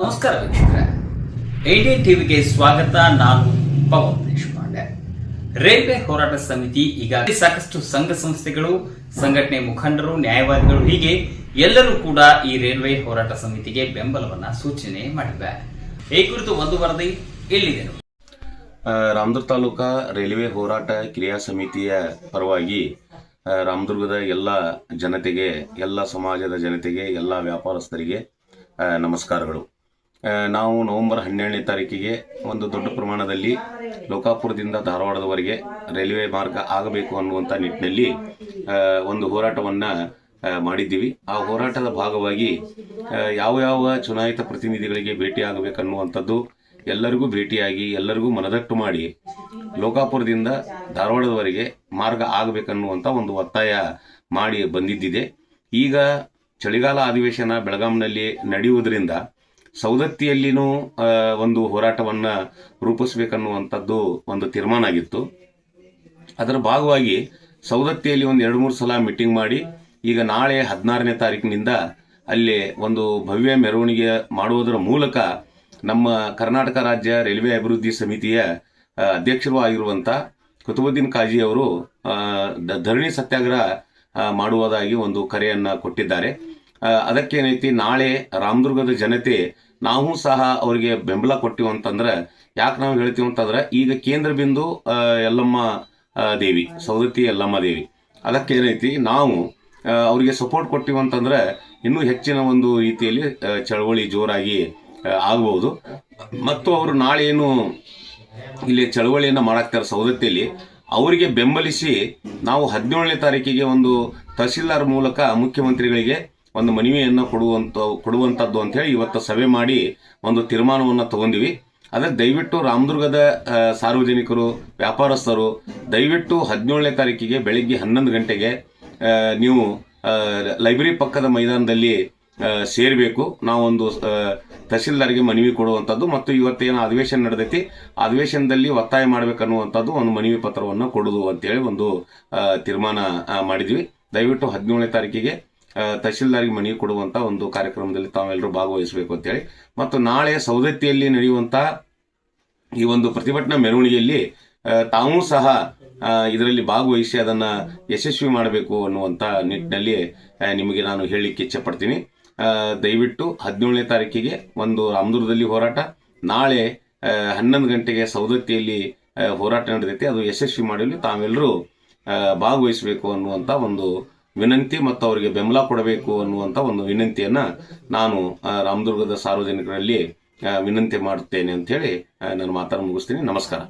ನಮಸ್ಕಾರ ವೀಕ್ಷಕರೇ. ಡಿ ಟಿವಿಗೆ ಸ್ವಾಗತ. ನಾನು ಪವನ್ ದೇಶಪಾಂಡೆ. ರೈಲ್ವೆ ಹೋರಾಟ ಸಮಿತಿ ಈಗಾಗಲೇ ಸಾಕಷ್ಟು ಸಂಘ ಸಂಸ್ಥೆಗಳು ಸಂಘಟನೆ ಮುಖಂಡರು ನ್ಯಾಯವಾದಿಗಳು ಹೀಗೆ ಎಲ್ಲರೂ ಕೂಡ ಈ ರೈಲ್ವೆ ಹೋರಾಟ ಸಮಿತಿಗೆ ಬೆಂಬಲವನ್ನ ಸೂಚನೆ ಮಾಡಿವೆ. ಈ ಕುರಿತು ಒಂದು ವರದಿ. ಆ, ರಾಮದುರ್ಗ ತಾಲೂಕಾ ರೈಲ್ವೆ ಹೋರಾಟ ಕ್ರಿಯಾ ಸಮಿತಿಯ ಪರವಾಗಿ ರಾಮದುರ್ಗದ ಎಲ್ಲ ಜನತೆಗೆ ಎಲ್ಲ ಸಮಾಜದ ಜನತೆಗೆ ಎಲ್ಲ ವ್ಯಾಪಾರಸ್ಥರಿಗೆ ನಮಸ್ಕಾರಗಳು. ನಾವು ನವೆಂಬರ್ ಹನ್ನೆರಡನೇ ತಾರೀಕಿಗೆ ಒಂದು ದೊಡ್ಡ ಪ್ರಮಾಣದಲ್ಲಿ ಲೋಕಾಪುರದಿಂದ ಧಾರವಾಡದವರೆಗೆ ರೈಲ್ವೆ ಮಾರ್ಗ ಆಗಬೇಕು ಅನ್ನುವಂಥ ನಿಟ್ಟಿನಲ್ಲಿ ಒಂದು ಹೋರಾಟವನ್ನು ಮಾಡಿದ್ದೀವಿ. ಆ ಹೋರಾಟದ ಭಾಗವಾಗಿ ಯಾವ ಯಾವ ಚುನಾಯಿತ ಪ್ರತಿನಿಧಿಗಳಿಗೆ ಭೇಟಿಯಾಗಬೇಕನ್ನುವಂಥದ್ದು ಎಲ್ಲರಿಗೂ ಭೇಟಿಯಾಗಿ, ಎಲ್ಲರಿಗೂ ಮನದಟ್ಟು ಮಾಡಿ ಲೋಕಾಪುರದಿಂದ ಧಾರವಾಡದವರೆಗೆ ಮಾರ್ಗ ಆಗಬೇಕನ್ನುವಂಥ ಒಂದು ಒತ್ತಾಯ ಮಾಡಿ ಬಂದಿದ್ದಿದೆ. ಈಗ ಚಳಿಗಾಲ ಅಧಿವೇಶನ ಬೆಳಗಾಂನಲ್ಲಿ ನಡೆಯುವುದರಿಂದ ಸೌದತ್ತಿಯಲ್ಲಿನೂ ಆ, ಒಂದು ಹೋರಾಟವನ್ನು ರೂಪಿಸಬೇಕನ್ನುವಂಥದ್ದು ಒಂದು ತೀರ್ಮಾನ ಆಗಿತ್ತು. ಅದರ ಭಾಗವಾಗಿ ಸೌದತ್ತಿಯಲ್ಲಿ ಒಂದು ಎರಡು ಮೂರು ಸಲ ಮೀಟಿಂಗ್ ಮಾಡಿ ಈಗ ನಾಳೆ ಹದಿನಾರನೇ ತಾರೀಕಿನಿಂದ ಅಲ್ಲಿ ಒಂದು ಭವ್ಯ ಮೆರವಣಿಗೆ ಮಾಡುವುದರ ಮೂಲಕ ನಮ್ಮ ಕರ್ನಾಟಕ ರಾಜ್ಯ ರೈಲ್ವೆ ಅಭಿವೃದ್ಧಿ ಸಮಿತಿಯ ಅಧ್ಯಕ್ಷರೂ ಆಗಿರುವಂಥ ಕುತುಬುದ್ದೀನ್ ಕಾಜಿ ಅವರು ಧರಣಿ ಸತ್ಯಾಗ್ರಹ ಮಾಡುವುದಾಗಿ ಒಂದು ಕರೆಯನ್ನು ಕೊಟ್ಟಿದ್ದಾರೆ. ಅದಕ್ಕೇನೈತಿ ನಾಳೆ ರಾಮದುರ್ಗದ ಜನತೆ ನಾವು ಸಹ ಅವರಿಗೆ ಬೆಂಬಲ ಕೊಟ್ಟಿವಿ ಅಂತಂದ್ರೆ, ಯಾಕೆ ನಾವು ಹೇಳ್ತೀವಿ ಅಂತಂದ್ರೆ, ಈಗ ಕೇಂದ್ರ ಬಿಂದು ಯಲ್ಲಮ್ಮ ದೇವಿ ಸೌದತ್ತಿ ಯಲ್ಲಮ್ಮ ದೇವಿ. ಅದಕ್ಕೇನೈತಿ ನಾವು ಅವರಿಗೆ ಸಪೋರ್ಟ್ ಕೊಟ್ಟಿವಿ ಅಂತಂದ್ರೆ, ಇನ್ನೂ ಹೆಚ್ಚಿನ ಒಂದು ರೀತಿಯಲ್ಲಿ ಚಳವಳಿ ಜೋರಾಗಿ ಆಗ್ಬೋದು. ಮತ್ತು ಅವರು ನಾಳೆ ಏನು, ಇಲ್ಲಿ ಚಳವಳಿಯನ್ನು ಮಾಡಾಕ್ತಾರೆ ಸೌದತ್ತಿಯಲ್ಲಿ ಅವರಿಗೆ ಬೆಂಬಲಿಸಿ ನಾವು ಹದಿನೇಳನೇ ತಾರೀಕಿಗೆ ಒಂದು ತಹಸೀಲ್ದಾರ್ ಮೂಲಕ ಮುಖ್ಯಮಂತ್ರಿಗಳಿಗೆ ಒಂದು ಮನವಿಯನ್ನು ಕೊಡುವಂಥ ಕೊಡುವಂಥದ್ದು ಅಂತೇಳಿ ಇವತ್ತು ಸಭೆ ಮಾಡಿ ಒಂದು ತೀರ್ಮಾನವನ್ನು ತಗೊಂಡಿವಿ. ಅದಕ್ಕೆ ದಯವಿಟ್ಟು ರಾಮದುರ್ಗದ ಸಾರ್ವಜನಿಕರು, ವ್ಯಾಪಾರಸ್ಥರು, ದಯವಿಟ್ಟು ಹದಿನೇಳನೇ ತಾರೀಕಿಗೆ ಬೆಳಿಗ್ಗೆ ಹನ್ನೊಂದು ಗಂಟೆಗೆ ನೀವು ಲೈಬ್ರರಿ ಪಕ್ಕದ ಮೈದಾನದಲ್ಲಿ ಸೇರಬೇಕು. ನಾವೊಂದು ತಹಸೀಲ್ದಾರಿಗೆ ಮನವಿ ಕೊಡುವಂಥದ್ದು ಮತ್ತು ಇವತ್ತೇನು ಅಧಿವೇಶನ ನಡೆದೈತಿ, ಅಧಿವೇಶನದಲ್ಲಿ ಒತ್ತಾಯ ಮಾಡಬೇಕನ್ನುವಂಥದ್ದು ಒಂದು ಮನವಿ ಪತ್ರವನ್ನು ಕೊಡೋದು ಅಂತೇಳಿ ಒಂದು ತೀರ್ಮಾನ ಮಾಡಿದ್ವಿ. ದಯವಿಟ್ಟು ಹದಿನೇಳನೇ ತಾರೀಕಿಗೆ ಆ, ತಹಸೀಲ್ದಾರ್ಗೆ ಮನವಿ ಕೊಡುವಂಥ ಒಂದು ಕಾರ್ಯಕ್ರಮದಲ್ಲಿ ತಾವೆಲ್ಲರೂ ಭಾಗವಹಿಸಬೇಕು ಅಂತೇಳಿ. ಮತ್ತು ನಾಳೆ ಸೌದತ್ತಿಯಲ್ಲಿ ನಡೆಯುವಂಥ ಈ ಒಂದು ಪ್ರತಿಭಟನಾ ಮೆರವಣಿಗೆಯಲ್ಲಿ ತಾವೂ ಸಹ ಇದರಲ್ಲಿ ಭಾಗವಹಿಸಿ ಅದನ್ನು ಯಶಸ್ವಿ ಮಾಡಬೇಕು ಅನ್ನುವಂಥ ನಿಟ್ಟಿನಲ್ಲಿ ನಿಮಗೆ ನಾನು ಹೇಳಲಿಕ್ಕೆ ಇಚ್ಛೆಪಡ್ತೀನಿ. ಪಡ್ತೀನಿ ದಯವಿಟ್ಟು ಹದಿನೇಳನೇ ತಾರೀಕಿಗೆ ಒಂದು ರಾಮದುರ್ಗದಲ್ಲಿ ಹೋರಾಟ. ನಾಳೆ ಹನ್ನೊಂದು ಗಂಟೆಗೆ ಸೌದತ್ತಿಯಲ್ಲಿ ಹೋರಾಟ ನಡೆದೈತಿ. ಅದು ಯಶಸ್ವಿ ಮಾಡಲು ತಾವೆಲ್ಲರೂ ಭಾಗವಹಿಸಬೇಕು ಅನ್ನುವಂಥ ಒಂದು ವಿನಂತಿ ಮತ್ತು ಅವರಿಗೆ ಬೆಂಬಲ ಕೊಡಬೇಕು ಅನ್ನುವಂಥ ಒಂದು ವಿನಂತಿಯನ್ನು ನಾನು ರಾಮದುರ್ಗದ ಸಾರ್ವಜನಿಕರಲ್ಲಿ ವಿನಂತಿ ಮಾಡುತ್ತೇನೆ ಅಂತ ಹೇಳಿ ನನ್ನ ಮಾತನ್ನು ಮುಗಿಸ್ತೀನಿ. ನಮಸ್ಕಾರ.